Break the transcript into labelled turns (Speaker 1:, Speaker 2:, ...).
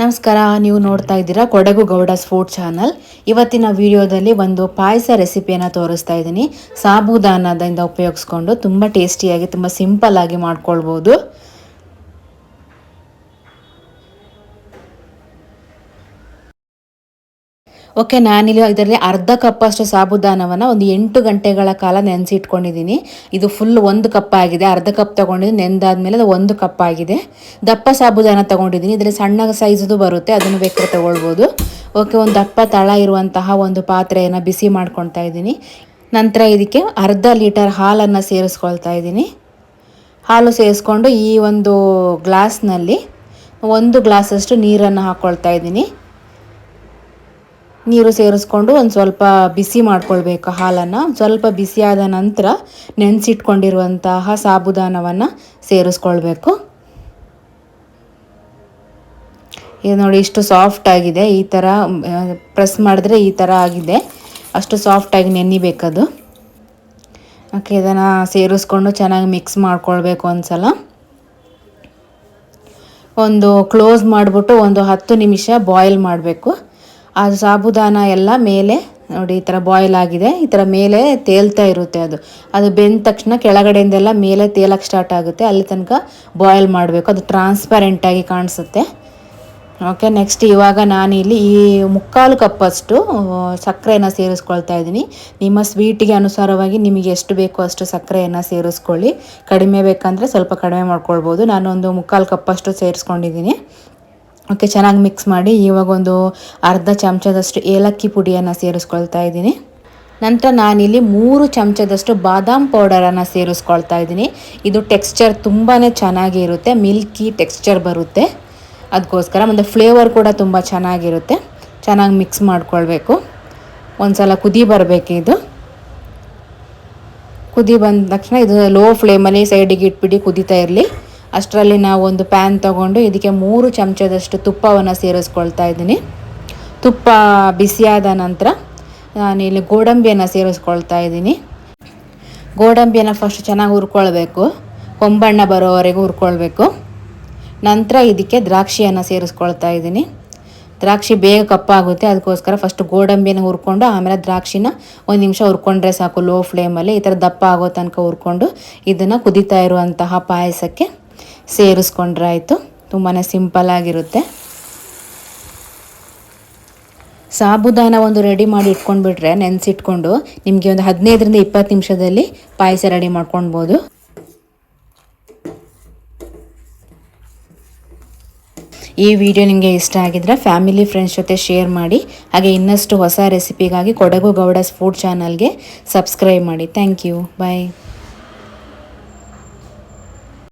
Speaker 1: ನಮಸ್ಕಾರ, ನೀವು ನೋಡ್ತಾ ಇದ್ದೀರಾ ಕೊಡಗು ಗೌಡಸ್ ಫುಡ್ ಚಾನಲ್ ಇವತ್ತಿನ ವಿಡಿಯೋದಲ್ಲಿ ಒಂದು ಪಾಯಸ ರೆಸಿಪಿಯನ್ನು ತೋರಿಸ್ತಾ ಇದ್ದೀನಿ. ಸಾಬುದಾನದಿಂದ ಉಪಯೋಗಿಸ್ಕೊಂಡು ತುಂಬ ಟೇಸ್ಟಿಯಾಗಿ ತುಂಬ ಸಿಂಪಲ್ ಆಗಿ ಮಾಡ್ಕೊಳ್ಬೋದು. ಓಕೆ, ನಾನಿಲ್ಲಿ ಇದರಲ್ಲಿ ಅರ್ಧ ಕಪ್ಪಷ್ಟು ಸಾಬುದಾನವನ್ನು ಒಂದು ಎಂಟು ಗಂಟೆಗಳ ಕಾಲ ನೆನೆಸಿಟ್ಕೊಂಡಿದ್ದೀನಿ ಇದು ಫುಲ್ ಒಂದು ಕಪ್ ಆಗಿದೆ. ಅರ್ಧ ಕಪ್ ತೊಗೊಂಡಿದ್ದೀನಿ ನೆಂದಾದ್ಮೇಲೆ ಅದು ಒಂದು ಕಪ್ ಆಗಿದೆ. ದಪ್ಪ ಸಾಬುದಾನ ತೊಗೊಂಡಿದ್ದೀನಿ ಇದರಲ್ಲಿ ಸಣ್ಣ ಸೈಜ್ದು ಬರುತ್ತೆ. ಅದನ್ನು ಬೇಕಾದ್ರೆ ತೊಗೊಳ್ಬೋದು. ಓಕೆ, ಒಂದು ದಪ್ಪ ತಳ ಇರುವಂತಹ ಒಂದು ಪಾತ್ರೆಯನ್ನು ಬಿಸಿ ಮಾಡ್ಕೊಳ್ತಾ ಇದ್ದೀನಿ. ನಂತರ ಇದಕ್ಕೆ ಅರ್ಧ ಲೀಟರ್ ಹಾಲನ್ನು ಸೇರಿಸ್ಕೊಳ್ತಾ ಇದ್ದೀನಿ. ಹಾಲು ಸೇರಿಸ್ಕೊಂಡು ಈ ಒಂದು ಗ್ಲಾಸ್ನಲ್ಲಿ ಒಂದು ಗ್ಲಾಸಷ್ಟು ನೀರನ್ನು ಹಾಕ್ಕೊಳ್ತಾ ಇದ್ದೀನಿ. ನೀರು ಸೇರಿಸ್ಕೊಂಡು ಒಂದು ಸ್ವಲ್ಪ ಬಿಸಿ ಮಾಡ್ಕೊಳ್ಬೇಕು ಹಾಲನ್ನು. ಸ್ವಲ್ಪ ಬಿಸಿಯಾದ ನಂತರ ನೆನೆಸಿಟ್ಕೊಂಡಿರುವಂತಹ ಸಾಬುದಾನವನ್ನು ಸೇರಿಸ್ಕೊಳ್ಬೇಕು. ಇದು ನೋಡಿ ಇಷ್ಟು ಸಾಫ್ಟ್ ಆಗಿದೆ. ಈ ಥರ ಪ್ರೆಸ್ ಮಾಡಿದ್ರೆ ಈ ಥರ ಆಗಿದೆ. ಅಷ್ಟು ಸಾಫ್ಟಾಗಿ ನೆನಿಬೇಕದು ಓಕೆ, ಇದನ್ನು ಸೇರಿಸ್ಕೊಂಡು ಚೆನ್ನಾಗಿ ಮಿಕ್ಸ್ ಮಾಡ್ಕೊಳ್ಬೇಕು ಒಂದು ಸಲ ಒಂದು ಕ್ಲೋಸ್ ಮಾಡಿಬಿಟ್ಟು ಒಂದು ಹತ್ತು ನಿಮಿಷ ಬಾಯ್ಲ್ ಮಾಡಬೇಕು. ಆ ಸಾಬುದಾನ ಎಲ್ಲ ಮೇಲೆ, ನೋಡಿ, ಈ ಥರ ಬಾಯ್ಲ್ ಆಗಿದೆ. ಈ ಥರ ಮೇಲೆ ತೇಲ್ತಾ ಇರುತ್ತೆ ಅದು. ಅದು ಬೆಂದ ತಕ್ಷಣ ಕೆಳಗಡೆಯಿಂದೆಲ್ಲ ಮೇಲೆ ತೇಲಕ್ಕೆ ಸ್ಟಾರ್ಟ್ ಆಗುತ್ತೆ. ಅಲ್ಲಿ ತನಕ ಬಾಯ್ಲ್ ಮಾಡಬೇಕು. ಅದು ಟ್ರಾನ್ಸ್ಪರೆಂಟಾಗಿ ಕಾಣಿಸುತ್ತೆ. ಓಕೆ ನೆಕ್ಸ್ಟ್ ಇವಾಗ ನಾನು ಇಲ್ಲಿ ಈ ಮುಕ್ಕಾಲು ಕಪ್ಪಷ್ಟು ಸಕ್ಕರೆಯನ್ನು ಸೇರಿಸ್ಕೊಳ್ತಾ ಇದ್ದೀನಿ. ನಿಮ್ಮ ಸ್ವೀಟಿಗೆ ಅನುಸಾರವಾಗಿ ನಿಮಗೆ ಎಷ್ಟು ಬೇಕೋ ಅಷ್ಟು ಸಕ್ಕರೆಯನ್ನು ಸೇರಿಸ್ಕೊಳ್ಳಿ. ಕಡಿಮೆ ಬೇಕಂದರೆ ಸ್ವಲ್ಪ ಕಡಿಮೆ ಮಾಡ್ಕೊಳ್ಬೋದು. ನಾನು ಒಂದು ಮುಕ್ಕಾಲು ಕಪ್ಪಷ್ಟು ಸೇರಿಸ್ಕೊಂಡಿದ್ದೀನಿ. ಓಕೆ, ಚೆನ್ನಾಗಿ ಮಿಕ್ಸ್ ಮಾಡಿ ಇವಾಗ ಒಂದು ಅರ್ಧ ಚಮಚದಷ್ಟು ಏಲಕ್ಕಿ ಪುಡಿಯನ್ನು ಸೇರಿಸ್ಕೊಳ್ತಾ ಇದ್ದೀನಿ. ನಂತರ ನಾನಿಲ್ಲಿ ಮೂರು ಚಮಚದಷ್ಟು ಬಾದಾಮ್ ಪೌಡರನ್ನು ಸೇರಿಸ್ಕೊಳ್ತಾ ಇದ್ದೀನಿ. ಇದು ಟೆಕ್ಸ್ಚರ್ ತುಂಬಾ ಚೆನ್ನಾಗಿ ಇರುತ್ತೆ ಮಿಲ್ಕಿ ಟೆಕ್ಸ್ಚರ್ ಬರುತ್ತೆ. ಅದಕ್ಕೋಸ್ಕರ ಮತ್ತು ಫ್ಲೇವರ್ ಕೂಡ ತುಂಬ ಚೆನ್ನಾಗಿರುತ್ತೆ. ಚೆನ್ನಾಗಿ ಮಿಕ್ಸ್ ಮಾಡ್ಕೊಳ್ಬೇಕು. ಒಂದು ಸಲ ಕುದಿ ಬರಬೇಕು ಇದು. ಕುದಿ ಬಂದ ತಕ್ಷಣ ಇದು ಲೋ ಫ್ಲೇಮಲ್ಲಿ ಸೈಡಿಗೆ ಇಟ್ಬಿಟ್ಟು ಕುದೀತಾ ಇರಲಿ. ಅಷ್ಟರಲ್ಲಿ ನಾವು ಒಂದು ಪ್ಯಾನ್ ತಗೊಂಡು ಇದಕ್ಕೆ ಮೂರು ಚಮಚದಷ್ಟು ತುಪ್ಪವನ್ನು ಸೇರಿಸ್ಕೊಳ್ತಾ ಇದ್ದೀನಿ. ತುಪ್ಪ ಬಿಸಿಯಾದ ನಂತರ ನಾನಿಲ್ಲಿ ಗೋಡಂಬಿಯನ್ನು ಸೇರಿಸ್ಕೊಳ್ತಾ ಇದ್ದೀನಿ. ಗೋಡಂಬಿಯನ್ನು ಫಸ್ಟ್ ಚೆನ್ನಾಗಿ ಹುರ್ಕೊಳ್ಬೇಕು. ಕೊಂಬಣ್ಣ ಬರೋವರೆಗೂ ಹುರ್ಕೊಳ್ಬೇಕು. ನಂತರ ಇದಕ್ಕೆ ದ್ರಾಕ್ಷಿಯನ್ನು ಸೇರಿಸ್ಕೊಳ್ತಾ ಇದ್ದೀನಿ. ದ್ರಾಕ್ಷಿ ಬೇಗ ಕಪ್ಪಾಗುತ್ತೆ ಅದಕ್ಕೋಸ್ಕರ ಫಸ್ಟ್ ಗೋಡಂಬಿನ ಹುರ್ಕೊಂಡು ಆಮೇಲೆ ದ್ರಾಕ್ಷಿನ ಒಂದು ನಿಮಿಷ ಹುರ್ಕೊಂಡ್ರೆ ಸಾಕು ಲೋ ಫ್ಲೇಮಲ್ಲಿ ಈ ಥರ ದಪ್ಪ ಆಗೋ ತನಕ ಹುರ್ಕೊಂಡು ಇದನ್ನು ಕುದೀತಾ ಇರುವಂತಹ ಪಾಯಸಕ್ಕೆ ಸೇರಿಸ್ಕೊಂಡ್ರೆ ಆಯಿತು ತುಂಬಾ ಸಿಂಪಲ್ ಆಗಿರುತ್ತೆ. ಸಾಬುದಾನ ಒಂದು ರೆಡಿ ಮಾಡಿ ಇಟ್ಕೊಂಡ್ಬಿಟ್ರೆ ನೆನೆಸಿಟ್ಕೊಂಡು ನಿಮಗೆ ಒಂದು ಹದಿನೈದರಿಂದ ಇಪ್ಪತ್ತು ನಿಮಿಷದಲ್ಲಿ ಪಾಯಸ ರೆಡಿ ಮಾಡ್ಕೊಳ್ಬೋದು. ಈ ವಿಡಿಯೋ ನಿಮಗೆ ಇಷ್ಟ ಆಗಿದ್ರೆ ಫ್ಯಾಮಿಲಿ ಫ್ರೆಂಡ್ಸ್ ಜೊತೆ ಶೇರ್ ಮಾಡಿ, ಹಾಗೆ ಇನ್ನಷ್ಟು ಹೊಸ ರೆಸಿಪಿಗಾಗಿ ಕೊಡಗು ಗೌಡಸ್ ಫುಡ್ ಚಾನಲ್ಗೆ ಸಬ್ಸ್ಕ್ರೈಬ್ ಮಾಡಿ. Thank you bye